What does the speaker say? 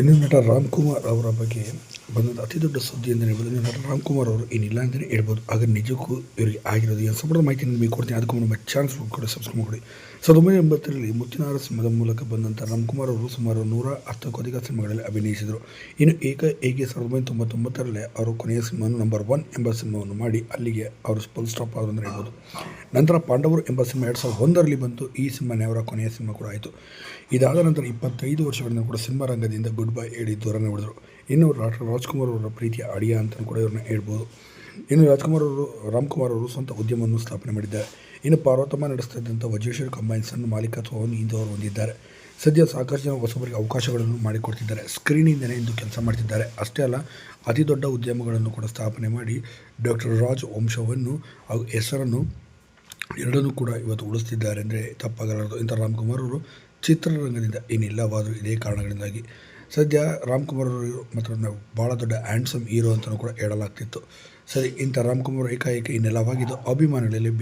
ಇನ್ನು ನಟ ರಾಮ್ಕುಮಾರ್ ಅವರ ಬಗ್ಗೆ ಬಂದ ಅತಿ ದೊಡ್ಡ ಸುದ್ದಿ ಅಂದರೆ ಹೇಳ್ಬೋದು ನಟ ರಾಮ್ಕುಮಾರ್ ಅವರು ಏನಿಲ್ಲ ಅಂತಲೇ ಹೇಳ್ಬೋದು. ಆಗ ನಿಜಕ್ಕೂ ಇವರಿಗೆ ಆಗಿರೋದು ಏನು ಸಂಪೂರ್ಣ ಮಾಹಿತಿ ನಿಮಗೆ ಕೊಡ್ತೀನಿ. ಅದಕ್ಕೂ ನಮ್ಮ ಚಾನ್ಸ್ ಕೊಡಿ ಸಬ್ಸ್ಕ್ರೈಬ್ ಮಾಡಿ ಸಾವಿರದ ಒಂಬೈನೂರ ಎಂಬತ್ತರಲ್ಲಿ ಮುತ್ತಿನಾರ ಸಿನಿಮಾದ ಮೂಲಕ ಬಂದಂಥ ರಾಮ್ಕುಮಾರ್ ಅವರು ಸುಮಾರು ನೂರ ಹತ್ತಕ್ಕೂ ಅಧಿಕ ಸಿನಿಮಾಗಳಲ್ಲಿ ಅಭಿನಯಿಸಿದರು. ಇನ್ನು ಏಕ ಏಕೆ ಸಾವಿರದ ಒಂಬೈನೂರ ತೊಂಬತ್ತೊಂಬತ್ತರಲ್ಲೇ ಅವರು ಕೊನೆಯ ಸಿನಿಮಾನು ನಂಬರ್ ಒನ್ ಎಂಬ ಸಿನಿಮಾವನ್ನು ಮಾಡಿ ಅಲ್ಲಿಗೆ ಅವರು ಫುಲ್ ಸ್ಟಾಪ್ ಆದರು ಅಂತ ಹೇಳ್ಬೋದು. ನಂತರ ಪಾಂಡವರು ಎಂಬ ಸಿನಿಮಾ ಎರಡು ಸಾವಿರದ ಒಂದರಲ್ಲಿ ಬಂತು. ಈ ಸಿನಿಮಾನೇ ಅವರ ಕೊನೆಯ ಸಿನಿಮಾ ಕೂಡ ಆಯಿತು. ಇದಾದ ನಂತರ ಇಪ್ಪತ್ತೈದು ವರ್ಷಗಳಿಂದ ಕೂಡ ಸಿನಿಮಾ ರಂಗದಿಂದ ಗುಡ್ ಬೈ ಹೇಳಿ ದೂರನೇ ಹೊಡೆದರು. ಇನ್ನು ರಾಜ್ಕುಮಾರ್ ಅವರ ಪ್ರೀತಿಯ ಅಡಿಯ ಅಂತಲೂ ಕೂಡ ಇವ್ರನ್ನ ಹೇಳ್ಬೋದು. ಇನ್ನು ರಾಜ್ಕುಮಾರ್ ಅವರು, ರಾಮ್ಕುಮಾರ್ ಅವರು ಸ್ವಂತ ಉದ್ಯಮವನ್ನು ಸ್ಥಾಪನೆ ಮಾಡಿದ್ದಾರೆ. ಇನ್ನು ಪಾರ್ವತಮ್ಮ ನಡೆಸ್ತಾ ಇದ್ದಂಥ ಕಂಬೈನ್ಸ್ ಕಂಬೈನ್ಸನ್ನು ಮಾಲೀಕತ್ವವನ್ನು ಇಂದು ಅವರು ಹೊಂದಿದ್ದಾರೆ. ಸದ್ಯ ಸಾಕಷ್ಟು ಜನ ಹೊಸಬರಿಗೆ ಅವಕಾಶಗಳನ್ನು ಮಾಡಿಕೊಡ್ತಿದ್ದಾರೆ. ಸ್ಕ್ರೀನಿಂದಲೇ ಇಂದು ಕೆಲಸ ಮಾಡ್ತಿದ್ದಾರೆ. ಅಷ್ಟೇ ಅಲ್ಲ, ಅತಿ ದೊಡ್ಡ ಉದ್ಯಮಗಳನ್ನು ಕೂಡ ಸ್ಥಾಪನೆ ಮಾಡಿ ಡಾಕ್ಟರ್ ರಾಜ್ ವಂಶವನ್ನು ಹಾಗೂ ಹೆಸರನ್ನು ಎರಡನ್ನೂ ಕೂಡ ಇವತ್ತು ಉಳಿಸ್ತಿದ್ದಾರೆ. ಅಂದರೆ ತಪ್ಪಾಗಲಾರದು. ಇಂಥ ರಾಮ್ಕುಮಾರ್ ಅವರು ಚಿತ್ರರಂಗದಿಂದ ಏನಿಲ್ಲವಾದರೂ ಇದೇ ಕಾರಣಗಳಿಂದಾಗಿ. ಸದ್ಯ ರಾಮ್ಕುಮಾರ್ ಅವರು ಮಾತ್ರ ನಾವು ಭಾಳ ದೊಡ್ಡ ಆ್ಯಂಡ್ಸಮ್ ಹೀರೋ ಅಂತಲೂ ಕೂಡ ಹೇಳಲಾಗ್ತಿತ್ತು. ಸರಿ, ಇಂಥ ರಾಮ್ಕುಮಾರ್ ಏಕಾಏಕಿ ನೆಲವಾಗಿದ್ದು ಅಭಿಮಾನಿಗಳಲ್ಲಿ